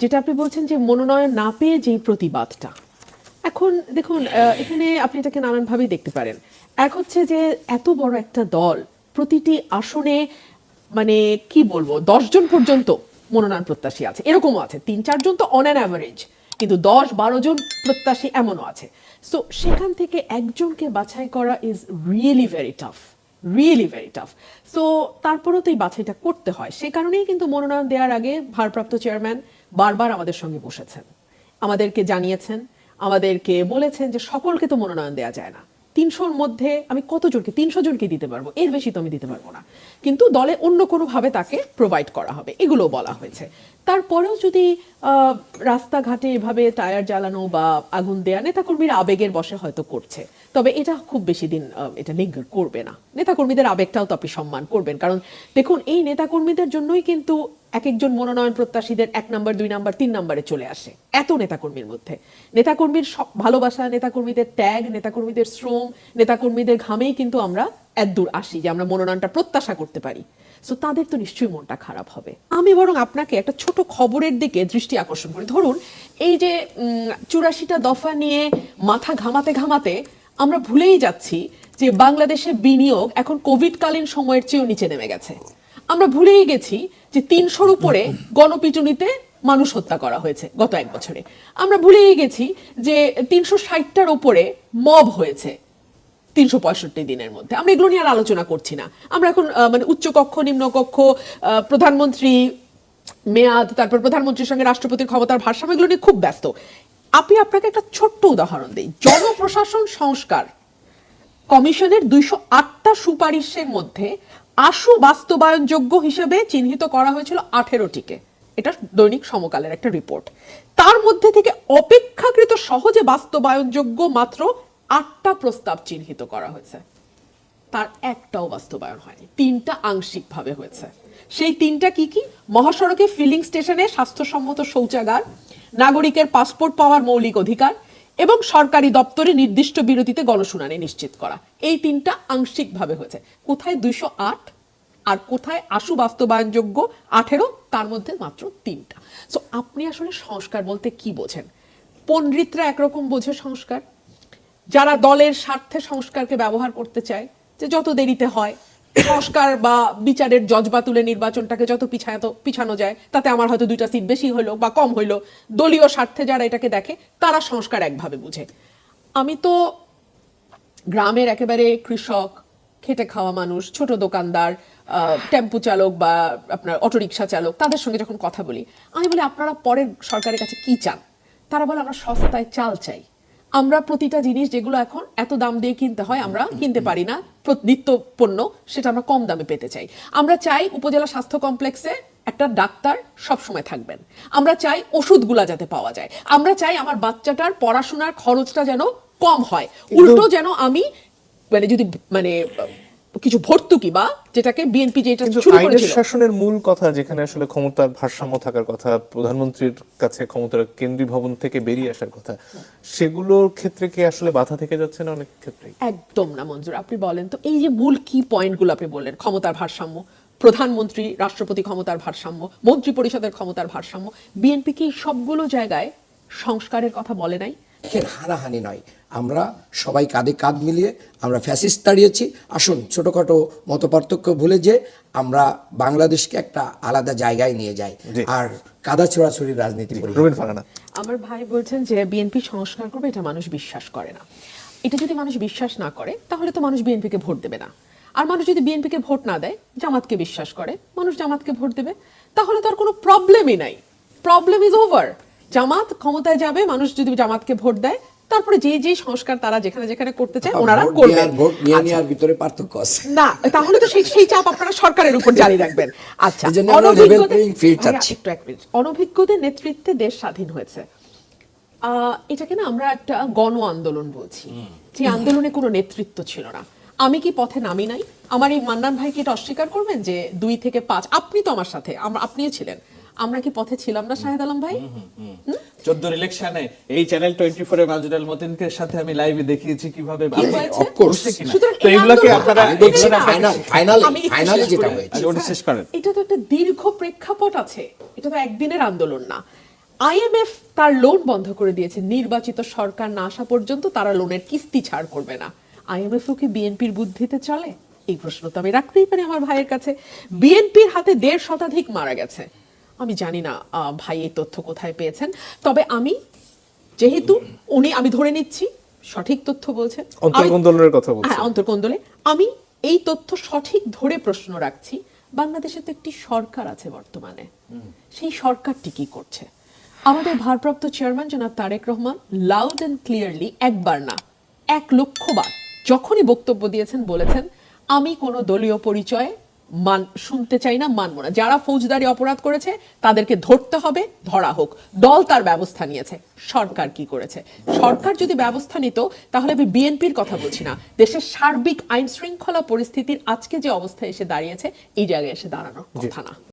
যেটা আপনি বলছেন যে মনোনয়ন না পেয়ে যে প্রতিবাদটা। এখন দেখুন এখানে আপনি এটাকে নানানভাবেই দেখতে পারেন। এক হচ্ছে যে এত বড় একটা দল প্রতিটি আসনে মানে কি বলব দশজন পর্যন্ত মনোনয়ন প্রত্যাশী আছে। এরকমও আছে। তিন চারজন তো অন অ্যান অ্যাভারেজ কিন্তু দশ, বারো জন প্রত্যাশী এমনও আছে। সো সেখান থেকে একজনকে বাছাই করা is really very tough really very tough so তারপরেও তো এই বাছাইটা করতে হয়। সে কারণেই কিন্তু মনোনয়ন দেওয়ার আগে ভারপ্রাপ্ত চেয়ারম্যান বারবার আমাদের সঙ্গে বসেছেন। আমাদেরকে জানিয়েছেন, আমাদেরকে বলেছেন যে সকলকে তো মনোনয়ন দেওয়া যায় না। তিনশোর মধ্যে আমি কতজনকে তিনশো জনকে দিতে পারব? এর বেশি তো আমি দিতে পারব না। কিন্তু দলে অন্য কোনোভাবে তাকে প্রোভাইড করা হবে এগুলো বলা হয়েছে। তারপরেও যদি রাস্তাঘাটে এভাবে টায়ার জ্বালানো বা আগুন দেয়া নেতাকর্মীরা আবেগের বসে হয়তো করছে। তবে এটা খুব বেশি দিন এটা লিঙ্গার করবে না। নেতাকর্মীদের আবেগটাও তো আপনি সম্মান করবেন। কারণ দেখুন, এই নেতাকর্মীদের জন্যই কিন্তু এক একজন মনোনয়ন প্রত্যাশীদের এক নাম্বার, দুই নাম্বার, তিন নাম্বারে চলে আসে। এত নেতাকর্মীর মধ্যে। নেতাকর্মীর সব ভালোবাসা, নেতাকর্মীদের ত্যাগ, নেতাকর্মীদের শ্রম, নেতাকর্মীদের ঘামেই কিন্তু আমরা এত দূর আসি যে আমরা মনোনয়নটা প্রত্যাশা করতে পারি। সো তাদের তো নিশ্চয়ই মনটা খারাপ হবে। আমি বরং আপনাকে একটা ছোট খবরের দিকে দৃষ্টি আকর্ষণ করি। ধরুন, এই যে চুরাশিটা দফা নিয়ে মাথা ঘামাতে ঘামাতে আমরা ভুলেই যাচ্ছি যে বাংলাদেশে বিনিয়োগ এখন কোভিডকালীন সময়ের চেয়েও নিচে নেমে গেছে। আমরা ভুলেই গেছি যে তিনশোর উপরে গণপিটুনিতে মানুষ হত্যা করা হয়েছে গত এক বছরে। আমরা ভুলেই গেছি যে তিনশো ষাটটার উপরে মব হয়েছে তিনশো পঁয়ষট্টি দিনের মধ্যে। আমরা এগুলো নিয়ে আর আলোচনা করছি না। আমরা এখন মানে উচ্চকক্ষ, নিম্নকক্ষ প্রধানমন্ত্রী, মেয়াদ, তারপর প্রধানমন্ত্রীর সঙ্গে রাষ্ট্রপতির ক্ষমতার ভারসাম্য, এগুলো নিয়ে খুব ব্যস্ত। আপনি আপনাকে একটা ছোট্ট উদাহরণ দিই। জনপ্রশাসন সংস্কার কমিশনের দুইশো আটটা সুপারিশের মধ্যে আশু বাস্তবায়নযোগ্য হিসেবে চিহ্নিত করা হয়েছিল আঠেরোটিকে। এটা দৈনিক সমকালের একটা রিপোর্ট তার মধ্যে থেকে অপেক্ষাকৃত সহজে বাস্তবায়নযোগ্য মাত্র আটটা প্রস্তাব চিহ্নিত করা হয়েছে। তার একটাও বাস্তবায়ন হয়নি, তিনটা আংশিকভাবে হয়েছে। সেই তিনটা কি কি? মহাসড়কে ফিলিং স্টেশনে স্বাস্থ্যসম্মত শৌচাগার, নাগরিকের পাসপোর্ট পাওয়ার মৌলিক অধিকার এবং সরকারি দপ্তরে নির্দিষ্ট বিরতিতে গণশুনানি নিশ্চিত করা। এই তিনটা আংশিকভাবে হয়েছে। কোথায় দুইশো আট আর কোথায় আশু বাস্তবায়নযোগ্য আঠেরো, তার মধ্যে মাত্র তিনটা। সো আপনি আসলে সংস্কার বলতে কি বোঝেন? পণ্ডিতরা একরকম বোঝে সংস্কার। যারা দলের স্বার্থে সংস্কারকে ব্যবহার করতে চায়, যে যত দেরিতে হয় সংস্কার বা বিচারের জজবা তুলে নির্বাচনটাকে যত পিছাতো পিছানো যায়, তাতে আমার হয়তো দুইটা সিট বেশি হলো বা কম হইল। দলীয় স্বার্থে যারা এটাকে দেখে, তারা সংস্কার একভাবে বুঝে। আমি তো গ্রামের একেবারে কৃষক, খেটে খাওয়া মানুষ, ছোট দোকানদার টেম্পু চালক বা আপনার অটোরিকশা চালক, তাদের সঙ্গে যখন কথা বলি, আমি বলি, আপনারা পরের সরকারের কাছে কি চান? তারা বলে, আমরা সস্তায় চাল চাই। আমরা প্রতিটা জিনিস যেগুলো এখন এত দাম দিয়ে কিনতে হয় আমরা কিনতে পারি না। নিত্য পণ্য সেটা আমরা কম দামে পেতে চাই। আমরা চাই উপজেলা স্বাস্থ্য কমপ্লেক্সে একটা ডাক্তার সবসময় থাকবেন। আমরা চাই ওষুধগুলা যাতে পাওয়া যায়। আমরা চাই আমার বাচ্চাটার পড়াশোনার খরচটা যেন কম হয়। উল্টো যেন আমি মানে যদি মানে কিছু ভর্তুকি বা যেটাকে বিএনপি যেটা শুরু আইনের করেছিল। শাসনের মূল কথা যেখানে আসলে ক্ষমতার ভারসাম্য থাকার কথা প্রধানমন্ত্রীর কাছে ক্ষমতার কেন্দ্রীয় ভবন থেকে বেরিয়ে আসার কথা সেগুলোর ক্ষেত্রে কি আসলে বাধা থেকে যাচ্ছে না অনেক ক্ষেত্রেই? একদম না মঞ্জুর। আপনি বলেন তো এই যে মূল কি পয়েন্টগুলো আপনি বললেন ক্ষমতার ভারসাম্য প্রধানমন্ত্রী রাষ্ট্রপতি ক্ষমতার ভারসাম্য মন্ত্রী পরিষদের ক্ষমতার ভারসাম্য বিএনপি কি সবগুলো জায়গায় সংস্কারের কথা বলে নাই? এর হানাহানি নয়। আমরা সবাই কাঁধে কাঁধ মিলিয়ে আমরা ফ্যাসিস্ট তাড়িয়েছি আসুন ছোটখাটো মত পার্থক্য ভুলে যে আমরা বাংলাদেশকে একটা আলাদা জায়গায় নিয়ে যাই। আর কাদা ছোড়াছড়ি রাজনীতি আমার ভাই বলছেন যে বিএনপি সংস্কার করবে এটা মানুষ বিশ্বাস করে না। এটা যদি মানুষ বিশ্বাস না করে তাহলে তো মানুষ বিএনপিকে ভোট দেবে না। আর মানুষ যদি বিএনপিকে ভোট না দেয় জামাতকে বিশ্বাস করে। মানুষ জামাতকে ভোট দেবে। তাহলে তো আর কোনো প্রবলেমই নাই। প্রবলেম ইজ ওভার জামাত ক্ষমতায় যাবে মানুষ যদি জামাতকে ভোট দেয় তারপরে যে যে সংস্কার তারা যেখানে যেখানে করতে চায় ওনারা করবেন ভোট নিয়ে আচ্ছা। নেওয়ার ভিতরে পার্থক্য আছে। না তাহলে তো সেই সেই চাপ আপনারা সরকারের উপর জারি রাখবেন। আচ্ছা অনভিজ্ঞদের- নেতৃত্বে দেশ স্বাধীন হয়েছে। আহ, এটাকে না আমরা একটা গণ আন্দোলন বলছি। যে আন্দোলনে কোনো নেতৃত্ব ছিল না। আমি কি পথে নামি নাই? আমার এই মান্নান ভাই কি এটা অস্বীকার করবেন যে দুই থেকে পাঁচ? আপনি তো আমার সাথে আপনিও ছিলেন। আমরা কি পথে ছিলাম না শাহেদ আলম ভাই? চোদ্দোর ইলেকশনে এই চ্যানেল টোয়েন্টি ফোর এর মাজুদাল মতিনকে সাথে আমি লাইভে দেখিয়েছি কীভাবে তো এগুলোকে আপনারা ফাইনাল যেটা হয়েছে। শেষ করেন। এটা তো একটা দীর্ঘ প্রেক্ষাপট আছে। এটা তো একদিনের আন্দোলন না। আইএমএফ তার লোন বন্ধ করে দিয়েছে। নির্বাচিত সরকার না আসা পর্যন্ত তারা লোনের কিস্তি ছাড় করবে না। আইএমএফ কি বিএনপির বুদ্ধিতে চলে? এই প্রশ্ন তো আমি রাখতেই পারি আমার ভাইয়ের কাছে। বিএনপির হাতে দেড় শতাধিক মারা গেছে। আমি জানি না ভাই এই তথ্য কোথায় পেয়েছেন। তবে আমি যেহেতু উনি আমি ধরে নিচ্ছি সঠিক তথ্য বলছেন। অন্তর্কন্দলের কথা বলছি। হ্যাঁ অন্তর্কন্দলে। আমি এই তথ্য সঠিক ধরে প্রশ্ন রাখছি বাংলাদেশে তো একটি সরকার আছে বর্তমানে। সেই সরকারটি কি করছে? আমাদের ভারপ্রাপ্ত চেয়ারম্যান জনাব Tarique Rahman loud and clearly একবার না এক লক্ষবার যখনই বক্তব্য দিয়েছেন বলেছেন আমি কোনো দলীয় পরিচয়ে মান শুনতে চাই না মানব না। যারা ফৌজদারি অপরাধ করেছে তাদেরকে ধরতে হবে ধরা হোক। দল তার ব্যবস্থা নিয়েছে। সরকার কি করেছে? সরকার যদি ব্যবস্থা নিত তাহলে আমি বিএনপির কথা বলছি না। দেশের সার্বিক আইন শৃঙ্খলা পরিস্থিতির আজকে যে অবস্থায় এসে দাঁড়িয়েছে এই জায়গায় এসে দাঁড়ানোর কথা না।